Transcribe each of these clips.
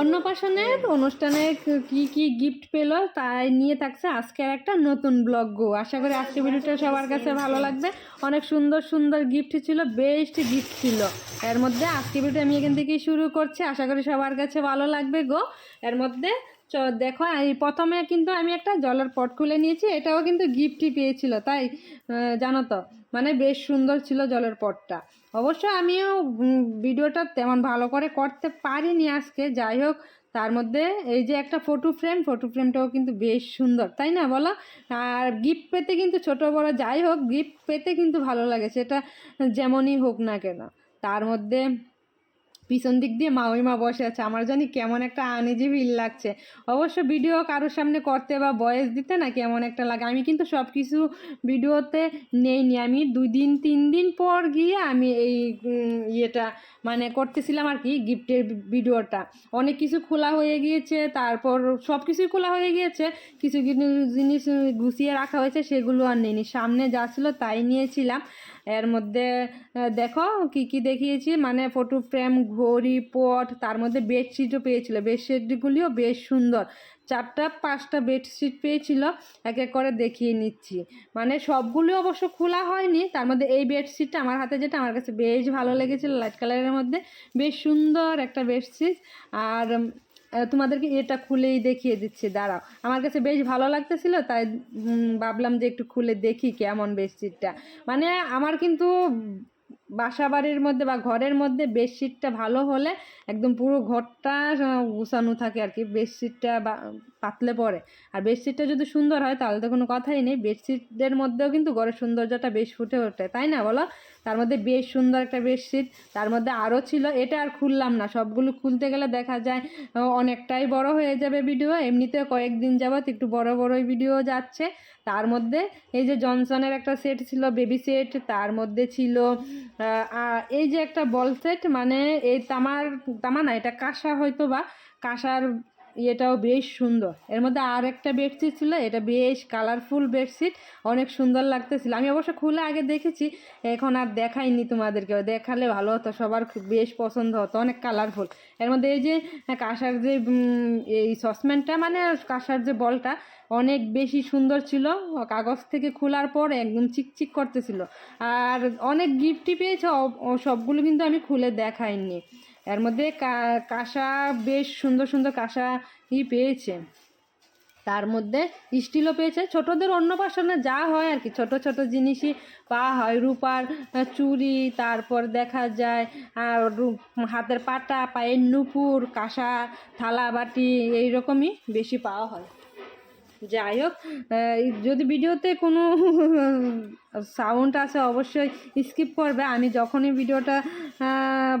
অন্নপ্রাশনের অনুষ্ঠানে কি কি গিফট পেল তাই নিয়ে থাকছে আজকের একটা নতুন ব্লগ গো। আশা করি আজকে ভিডিওটা সবার কাছে ভালো লাগবে। অনেক সুন্দর সুন্দর গিফট ছিল, বেস্ট গিফট ছিল। এর মধ্যে আজকে ভিডিও আমি এখান থেকেই শুরু করছি। আশা করি সবার কাছে ভালো লাগবে গো। এর মধ্যে দেখো, এই প্রথমে কিন্তু আমি একটা জলের পট খুলে নিয়েছি, এটাও কিন্তু গিফটই পেয়েছিল, তাই জানো তো? মানে বেশ সুন্দর ছিল জলের পটটা। অবশ্য আমিও ভিডিওটা তেমন ভালো করে করতে পারিনি আজকে, যাই হোক, তার মধ্যে এই যে একটা ফটো ফ্রেম ফটো ফ্রেমটাও কিন্তু বেশ সুন্দর, তাই না বলো? আর গিফট পেতে কিন্তু ছোট, বড় যাই হোক গিফট পেতে কিন্তু ভালো লাগে, সেটা যেমনই হোক না কেন। তার মধ্যে পিছন দিক দিয়ে মাউইমা বসে আছে। আমার জানি কেমন একটা আনিজি ফিল লাগছে। অবশ্য ভিডিও কারোর সামনে করতে বা ভয়েস দিতে না কেমন একটা লাগে। আমি কিন্তু সব কিছু ভিডিওতে নেইনি। আমি দুই দিন, তিন দিন পর গিয়ে আমি এই ইয়েটা মানে করতেছিলাম আর কি গিফটের ভিডিওটা। অনেক কিছু খোলা হয়ে গিয়েছে, তারপর সব কিছুই খোলা হয়ে গিয়েছে। কিছু কিছু জিনিস গুছিয়ে রাখা হয়েছে, সেগুলো আর নেইনি। সামনে যা ছিল তাই নিয়েছিলাম। এর মধ্যে দেখো কি কি দেখিয়েছি? মানে ফটো ফ্রেম ঘড়ি, পট, তার মধ্যে বেডশিটও পেয়েছিল। বেডশিটগুলিও বেশ সুন্দর। চারটা, পাঁচটা বেডশিট পেয়েছিল। এক এক করে দেখিয়ে নিচ্ছি। মানে সবগুলো অবশ্য খোলা হয়নি। তার মধ্যে এই বেডশিটটা আমার হাতে যেটা, আমার কাছে বেশ ভালো লেগেছিল লাইট কালারের মধ্যে। বেশ সুন্দর একটা বেডশিট আর তোমাদেরকে এটা খুলেই দেখিয়ে দিচ্ছি। দাঁড়াও। আমার কাছে বেশ ভালো লাগতেছিল, তাই ভাবলাম যে একটু খুলে দেখি কেমন বেডশিটটা মানে আমার কিন্তু বাসা বাড়ির মধ্যে বা ঘরের মধ্যে বেডশিটটা ভালো হলে একদম পুরো ঘরটা গুছানো থাকে আর কি। বেডশিটটা বা, পাতলে পরে আর বেডশিটটা যদি সুন্দর হয়, তাহলে তো কোনো কথাই নেই। বেডশিটদের মধ্যেও কিন্তু ঘরের সৌন্দর্যটা বেশ ফুটে ওঠে। তাই না বলো? তার মধ্যে বেশ সুন্দর একটা বেডশিট, তার মধ্যে আরও ছিল, এটা আর খুললাম না। সবগুলো খুলতে গেলে দেখা যায় অনেকটাই বড় হয়ে যাবে ভিডিও এমনিতে কয়েকদিন যাবত একটু বড় বড়ই ভিডিও যাচ্ছে। তার মধ্যে এই যে জনসনের একটা সেট ছিল বেবি সেট তার মধ্যে ছিল এই যে একটা বল সেট মানে এই তামার, তামা না, এটা কাঁসা হয়তো বা কাঁসার ইয়েটাও বেশ সুন্দর। এর মধ্যে আর একটা বেডশিট ছিল, এটা বেশ কালারফুল বেডশিট অনেক সুন্দর লাগতেছিল। আমি অবশ্য খুলে আগে দেখেছি, এখন আর দেখাইনি তোমাদেরকে। দেখালে ভালো হতো, সবার বেশ পছন্দ হতো, অনেক কালারফুল এর মধ্যে এই যে, কাঁসার যে এই সসম্যানটা মানে কাঁসার যে বলটা, অনেক বেশি সুন্দর ছিল। কাগজ থেকে খোলার পর একদম চিকচিক করতেছিল। আর অনেক গিফটই পেয়েছে সবগুলো কিন্তু আমি খুলে দেখাইনি। এর মধ্যে কাঁসা বেশ সুন্দর সুন্দর কাঁসা ই পেয়েছে। তার মধ্যে স্টিলও পেয়েছে। ছোটদের অন্নপ্রাশনে যা হয় আর কি, ছোট ছোট জিনিসই পাওয়া হয়। রূপার চুড়ি, তারপর দেখা যায়, আর হাতের পাটা, পায়ের নুপুর, কাঁসা, থালা, বাটি, এইরকমই বেশি পাওয়া হয়। যাই হোক যদি ভিডিওতে কোনো সাউন্ড আছে অবশ্যই স্কিপ করবে। আমি যখনই ভিডিওটা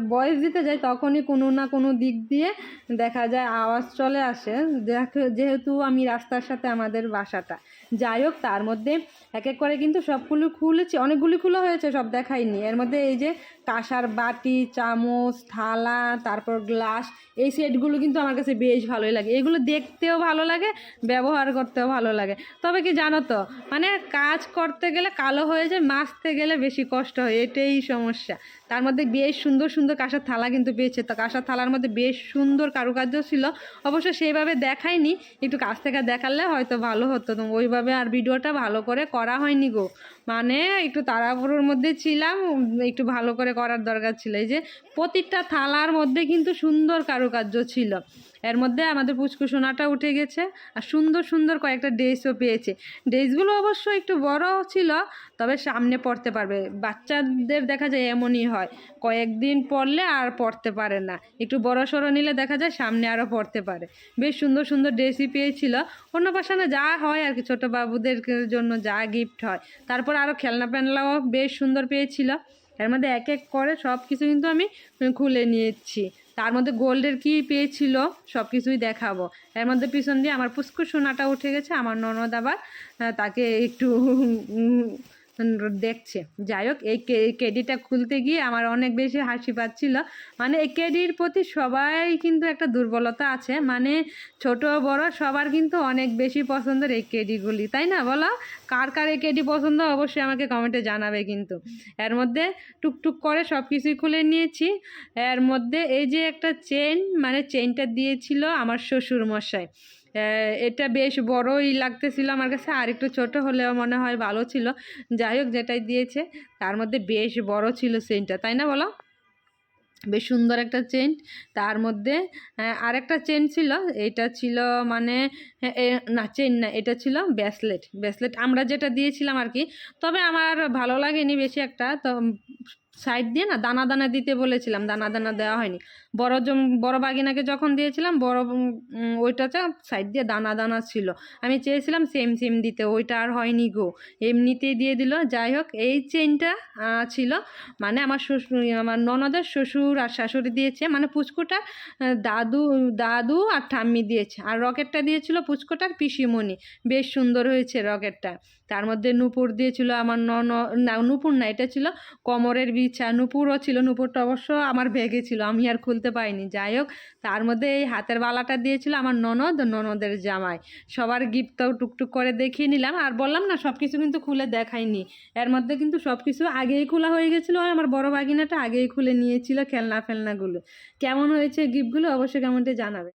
ভয়েস দিতে যাই, তখনই কোনো না কোনো দিক দিয়ে দেখা যায় আওয়াজ চলে আসে। দেখ- যেহেতু আমি রাস্তার সাথে আমাদের বাসাটা। যাই হোক, তার মধ্যে এক এক করে কিন্তু সবগুলো খুলেছি। অনেকগুলি খুলে হয়েছে, সব দেখাইনি। এর মধ্যে এই যে কাঁসার বাটি, চামচ, থালা, তারপর গ্লাস এই সেটগুলো কিন্তু আমার কাছে বেশ ভালোই লাগে। এগুলো দেখতেও ভালো লাগে, ব্যবহার করতেও ভালো লাগে। তবে কি জানো তো? মানে কাজ করতে গেলে কালো হয়ে যায় মাছতে গেলে বেশি কষ্ট হয় এটাই সমস্যা। তার মধ্যে বেশ সুন্দর সুন্দর কাঁসার থালা কিন্তু পেয়েছে। তো কাঁসার থালার মধ্যে বেশ সুন্দর কারুকার্য ছিল। অবশ্য সেইভাবে দেখায়নি। একটু কাছ থেকে দেখালে হয়তো ভালো হতো। তো ওইভাবে আর ভিডিওটা ভালো করে করা হয়নি গো। মানে একটু তাড়াহুড়োর মধ্যে ছিলাম, একটু ভালো করে করার দরকার ছিল। এই যে প্রতিটা থালার মধ্যে কিন্তু সুন্দর কারুকার্য ছিল। এর মধ্যে আমাদের পুচকু সোনাটা উঠে গেছে আর সুন্দর সুন্দর কয়েকটা ড্রেসও পেয়েছে। ড্রেসগুলো অবশ্য একটু বড় ছিল, তবে সামনে পড়তে পারবে। বাচ্চাদের দেখা যায় এমনই হয়। কয়েকদিন পরলে আর পড়তে পারে না। একটু বড় সড়ো নিলে দেখা যায় সামনে আরও পড়তে পারে। বেশ সুন্দর সুন্দর ড্রেসই পেয়েছিল। অন্নপ্রাশনে যা হয় আর কি, ছোটো বাবুদের জন্য যা গিফট হয়। তারপর আরও খেলনা প্যানলাও বেশ সুন্দর পেয়েছিল। এর মধ্যে এক এক করে সব কিছু কিন্তু আমি খুলে নিয়েছি। তার মধ্যে গোল্ডের কি পেয়েছিল সব কিছুই দেখাবো। এর মধ্যে পিছন দিয়ে আমার পুষ্কর সোনাটা উঠে গেছে। আমার ননদ আবার তাকে একটু দেখছে। যাই হোক, এই কেডিটা খুলতে গিয়ে আমার অনেক বেশি হাসি পাচ্ছিল। মানে এই কেডির প্রতি সবাই কিন্তু একটা দুর্বলতা আছে। মানে ছোট, বড় সবার কিন্তু অনেক বেশি পছন্দের এই কেডিগুলি, তাই না বলো? কার কার এই কেডি পছন্দ অবশ্যই আমাকে কমেন্টে জানাবে কিন্তু। এর মধ্যে টুকটুক করে সব কিছুই খুলে নিয়েছি। এর মধ্যে এই যে একটা চেন মানে চেনটা দিয়েছিল আমার শ্বশুর মশাই এটা বেশ বড়ই লাগতেছিল আমার কাছে। আর একটু ছোট হলেও মনে হয় ভালো ছিল। যাই হোক, যেটাই দিয়েছে, তার মধ্যে বেশ বড় ছিল চেনটা তাই না বলো? বেশ সুন্দর একটা চেন তার মধ্যে আরেকটা চেন ছিল, এটা ছিল মানে না চেন না, এটা ছিল ব্যাসলেট। ব্যাসলেট আমরা যেটা দিয়েছিলাম আর কি। তবে আমার ভালো লাগেনি বেশি একটা, তো সাইড দিয়ে না দানা দানা দিতে বলেছিলাম, দানা দানা দেওয়া হয়নি। বড় জম- বড় বাগিনাকে যখন দিয়েছিলাম, বড় ওইটাতে সাইড দিয়ে দানা দানা ছিল। আমি চেয়েছিলাম সেম সেম দিতে, ওইটা আর হয়নি গো। এমনিতেই দিয়ে দিল, যাই হোক, এই চেনটা ছিল। মানে আমার শ্বশুর, আমার ননদের শ্বশুর আর শাশুড়ি দিয়েছে মানে পুচকুটা দাদু দাদু আর ঠাম্মি দিয়েছে। আর রকেটটা দিয়েছিল পুচকুটার পিসিমণি। বেশ সুন্দর হয়েছে রকেটটা। তার মধ্যে নূপুর দিয়েছিল আমার নন, না, নূপুর না, এটা ছিল কমরের বিছা নূপুরও ছিল, নূপুরটা অবশ্য আমার ব্যাগে ছিল, আমি আর খুলতে পাইনি যাই হোক, তার মধ্যে এই হাতের বালাটা দিয়েছিল আমার ননদ, ননদের জামাই। সবার গিফটটাও টুকটুক করে দেখিয়ে নিলাম, আর বললাম না সব কিছু কিন্তু খুলে দেখাইনি। এর মধ্যে কিন্তু সব কিছু আগেই খোলা হয়ে গেছিল আমার বড় বাগিনাটা আগেই খুলে নিয়েছিল খেলনা ফেলনাগুলো কেমন হয়েছে গিফটগুলো, অবশ্যই কমেন্টে জানাবে।